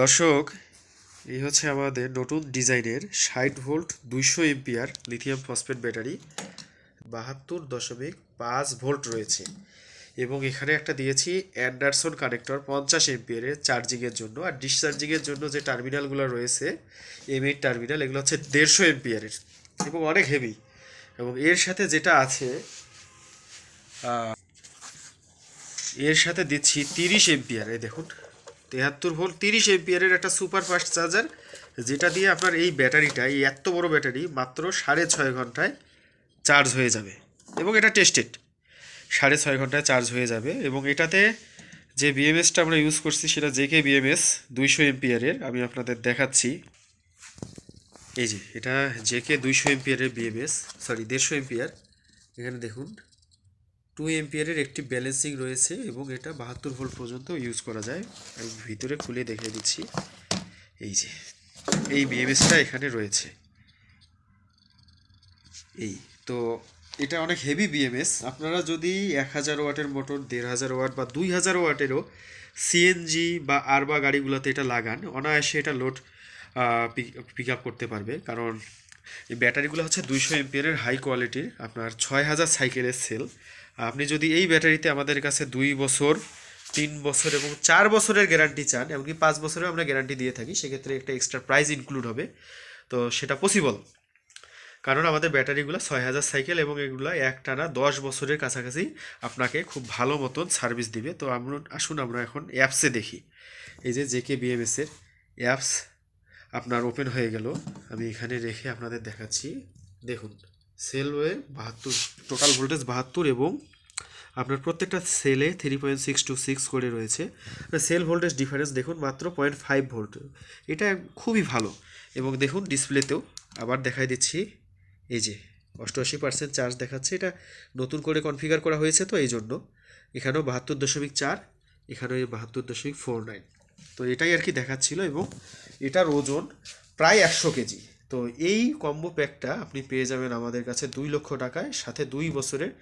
দর্শক, এই হচ্ছে আমাদের নতুন ডিজাইনের ষাট ভোল্ট দুইশো এমপিআর লিথিয়াম ফসফেট ব্যাটারি, বাহাত্তর দশমিক পাঁচ ভোল্ট রয়েছে। এবং এখানে একটা দিয়েছি অ্যান্ডারসন কানেক্টর পঞ্চাশ এমপিআরের চার্জিংয়ের জন্য। আর ডিসচার্জিংয়ের জন্য যে টার্মিনালগুলো রয়েছে এম এইট টার্মিনাল, এগুলো হচ্ছে দেড়শো এমপিআরের এবং অনেক হেভি এবং এর সাথে যেটা আছে এর সাথে দিচ্ছি তিরিশ এমপিআর এই দেখুন। তেহাত্তর ভোল্ট তিরিশ এমপিআরের একটা সুপার ফাস্ট চার্জার, যেটা দিয়ে আপনার এই ব্যাটারিটা, এই এত বড় ব্যাটারি মাত্র সাড়ে ছয় ঘন্টায় চার্জ হয়ে যাবে। এবং এটা টেস্টেড, সাড়ে ছয় ঘন্টায় চার্জ হয়ে যাবে। এবং এটাতে যে বিএমএসটা আমরা ইউজ করছি, সেটা জেকে বিএমএস দুইশো এমপিআরের আমি আপনাদের দেখাচ্ছি। এই যে, এটা জেকে দুইশো এমপিআরের বিএমএস সরি দেড়শো এমপিআর এখানে দেখুন টু এমপিয়ারের একটি ব্যালেন্সিং রয়েছে এবং এটা বাহাত্তর ভোল্ট পর্যন্ত ইউজ করা যায়। আমি ভিতরে খুলে দেখিয়ে দিচ্ছি। এই যে, এই বিএমএসটা এখানে রয়েছে। এই, তো এটা অনেক হেভি বিএমএস আপনারা যদি এক হাজার ওয়াটের মোটর দেড় হাজার ওয়াট বা দুই হাজার ওয়াটেরও সিএনজি বা আরবা গাড়িগুলোতে এটা লাগান, অনায়াসে এটা লোড পিক আপ করতে পারবে। কারণ এই ব্যাটারিগুলো হচ্ছে দুইশো এমপিয়ারের হাই কোয়ালিটির আপনার ছয় হাজার সাইকেলের সেল আপনি যদি এই ব্যাটারিতে আমাদের কাছে দুই বছর, তিন বছর এবং চার বছরের গ্যারান্টি চান, এমনকি পাঁচ বছরেও আমরা গ্যারান্টি দিয়ে থাকি, সেক্ষেত্রে একটা এক্সট্রা প্রাইস ইনক্লুড হবে। তো সেটা পসিবল কারণ আমাদের ব্যাটারিগুলো ছয় হাজার সাইকেল এবং এগুলো একটানা দশ বছরের কাছাকাছি আপনাকে খুব ভালো মতন সার্ভিস দিবে। তো আমরা আসুন আমরা এখন অ্যাপসে দেখি। এই যে জেকে বিএমএসের অ্যাপস আপনার ওপেন হয়ে গেল। আমি এখানে রেখে আপনাদের দেখাচ্ছি। দেখুন সেলওয়ে বাহাত্তর টোটাল ভোল্টেজ বাহাত্তর এবং আপনার প্রত্যেকটা সেলে three point six two six করে রয়েছে। সেল ভোল্টেজ ডিফারেন্স দেখুন মাত্র পয়েন্ট ফাইভ ভোল্ট এটা খুবই ভালো। এবং দেখুন ডিসপ্লেতেও আবার দেখাই দিচ্ছি। এই যে, অষ্টআশি পার্সেন্ট চার্জ দেখাচ্ছে। এটা নতুন করে কনফিগার করা হয়েছে তো এই জন্য এখানেও বাহাত্তর দশমিক চার, এখানেও বাহাত্তর দশমিক ফোর নাইন তো এটাই আর কি দেখাচ্ছিল এবং এটার ওজন প্রায় একশো কেজি। তো এই কম্বো প্যাকটা আপনি পেয়ে যাবেন আমাদের কাছে দুই লক্ষ টাকায়, সাথে দুই বছরের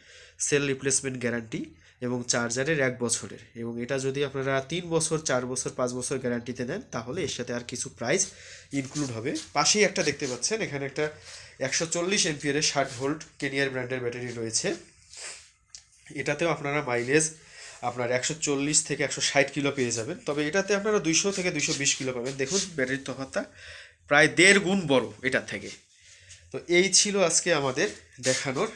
সেল রিপ্লেসমেন্ট গ্যারান্টি এবং চার্জারের এক বছরের। এবং এটা যদি আপনারা তিন বছর, চার বছর, পাঁচ বছর গ্যারান্টিতে নেন, তাহলে এর সাথে আর কিছু প্রাইস ইনক্লুড হবে। পাশেই একটা দেখতে পাচ্ছেন, এখানে একটা একশো চল্লিশ এমপিয়ারের ষাট ভোল্ট কেনিয়ার ব্র্যান্ডের ব্যাটারি রয়েছে। এটাতেও আপনারা মাইলেজ আপনার একশো চল্লিশ থেকে একশো ষাট কিলো পেয়ে যাবেন। তবে এটাতে আপনারা দুইশো থেকে দুইশো বিশ কিলো পাবেন। দেখুন, ব্যাটারির তফাতটা প্রায় দেড় গুণ বড় এটার থেকে। তো এই ছিল আজকে আমাদের দেখানোর।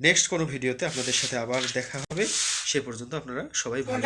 নেক্সট কোনো ভিডিওতে আপনাদের সাথে আবার দেখা হবে। সে পর্যন্ত আপনারা সবাই ভালো